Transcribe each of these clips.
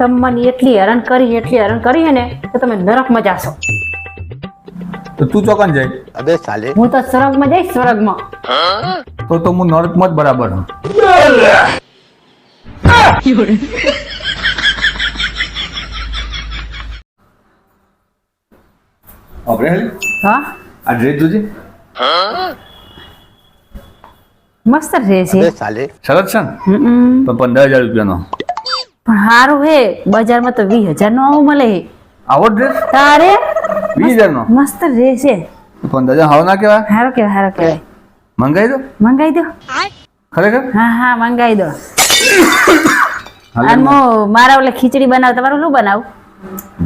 તમને એટલી હેરાન કરી એટલી હેરાન કરી ને કે તમે નરકમાં જાશો તો તું ચોકન જાય. અબે સાલે. હું તો સ્વર્ગમાં જઈશ સ્વર્ગમાં. તો તો હું નરકમાં જ બરાબર અબ્રેલ હા? આ ડ્રેસ મસ્ત ડ્રેસ છે. સાલે. છે તો પંદર હજાર રૂપિયા નો પણ સારું હે બજારમાં તો વીસ હજાર નો આવું મળે હે. આવો ડ્રેસ તારે? વીસ હજારનો? મસ્ત રહેશે પંદર હજાર હાવ ના કેવાય હારો કેવાય હારો કેવાય મંગાઈ દો. મંગાઈ દો. ખરેખર? હા હા મંગાઈ દો. અને મારા ઓલે ખીચડી બનાવ તમારું શું બનાવું?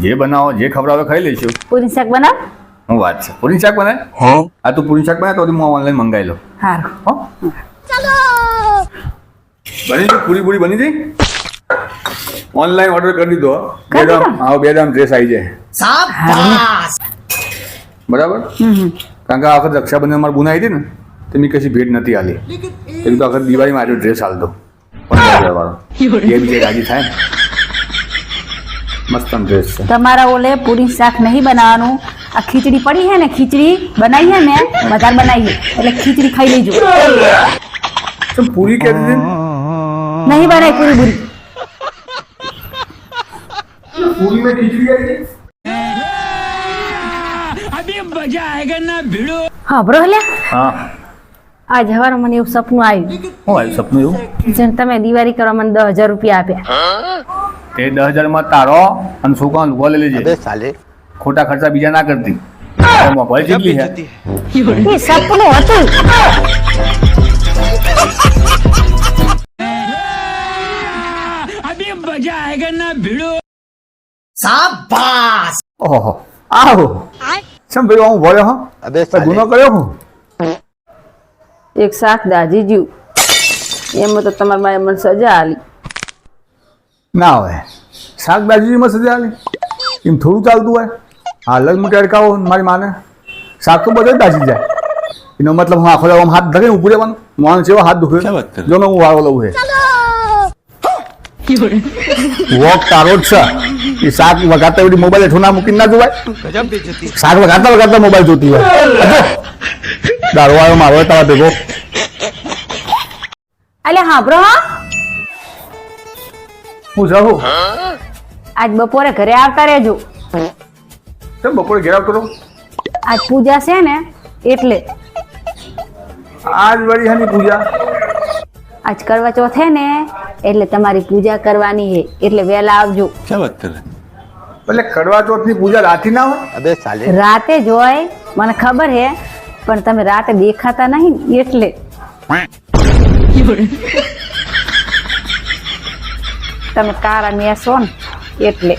જે બનાવો જે ખવડાવે ખાઈ લઈશું. પૂરી શાક બનાવ? હું વાત છે. પૂરી શાક બનાય? આ તું પૂરી શાક બનાય તો હું ઓનલાઈન મંગાવી લઉં. સારું હો. બની ગઈ પૂરી પૂરી બની ગઈ? ઓનલાઈન ઓર્ડર કરી દીધો. બે કરી દામ હા બે ડ્રેસ આવી જાય. બરાબર. કારણ કે આ વખત રક્ષાબંધન મારે બુનાઈ હતી ને તો મેં કશી ભેટ નથી આલી. એટલે તો આખર દિવાળીમાં આજો ડ્રેસ હાલતો પંદર વાળો. એ બી રાજી થાય મસ્ત ડ્રેસ છે. તમારા ઓલે પૂરી શાક નહીં બનાવવાનું. આ ખીચડી પડી હે ને ખીચડી બનાવી હે ને વધારે બનાવીએ. એટલે ખીચડી ખાઈ લેજો. તો પૂરી કે નહીં બનાવી પૂરી પૂરી પૂરી મેં ખીચડી આવી ગઈ હા બરો લ્યા હા આજ હવારે મને એવું સપનું આવ્યું શું આવ્યું સપનું એવું જેને તમે દિવાળી કરવા મને દસ હજાર રૂપિયા આપ્યા તે દસ હજારમાં તારો અને છોકરાનો લુગો લઈ લેજે अबे साले ખોટા ખર્ચા બીજા ના કરતી મોબાઈલ જેટલી છે એ સપનું હતું શાબાશ! ઓહો. આવો ચમ ભાઈ હું ભર્યો હો? અબે ગુનો કર્યો હું? એક શાક દાજી જીવ. એમાં તો તમારે મારે મને સજા આલી ના હોય. શાક દાજીમાં સજા આલી એમ થોડું ચાલતું હોય? હા લગ્ન અડકાવો મારી માને? શાક તો બધે દાજી જાય. એનો મતલબ હું આખો આમ હાથ ધરે ઉભું રહેવાનું. માણસ જેવો હાથ દુખે. જો હું વાળો લઉં વોક તારો છે. એ શાક વગાડતા એવડી મોબાઈલ ઠોના મૂકીને ના જોવાય? શાક વગાડતા વગાડતા મોબાઈલ જોતી હોય. દારૂ આવ્યો મારો તારા ભેગો. અલે હાંભળો હા. હું જાઉં? આજ બપોરે ઘરે આવતા રહેજો. કેમ બપોરે ઘરે આવતો આજ પૂજા છે ને એટલે. આજ વળી હની પૂજા. આજ કરવા ચોથ ને. એટલે તમારી પૂજા કરવાની છે. એટલે વહેલા આવજો. એટલે કડવા ચોથની પૂજા રાતે ના હોય? અબે સાલે. રાતે જ મને ખબર હે પણ તમે રાતે દેખાતા નહીં એટલે. તમે કારા મેસો ને એટલે.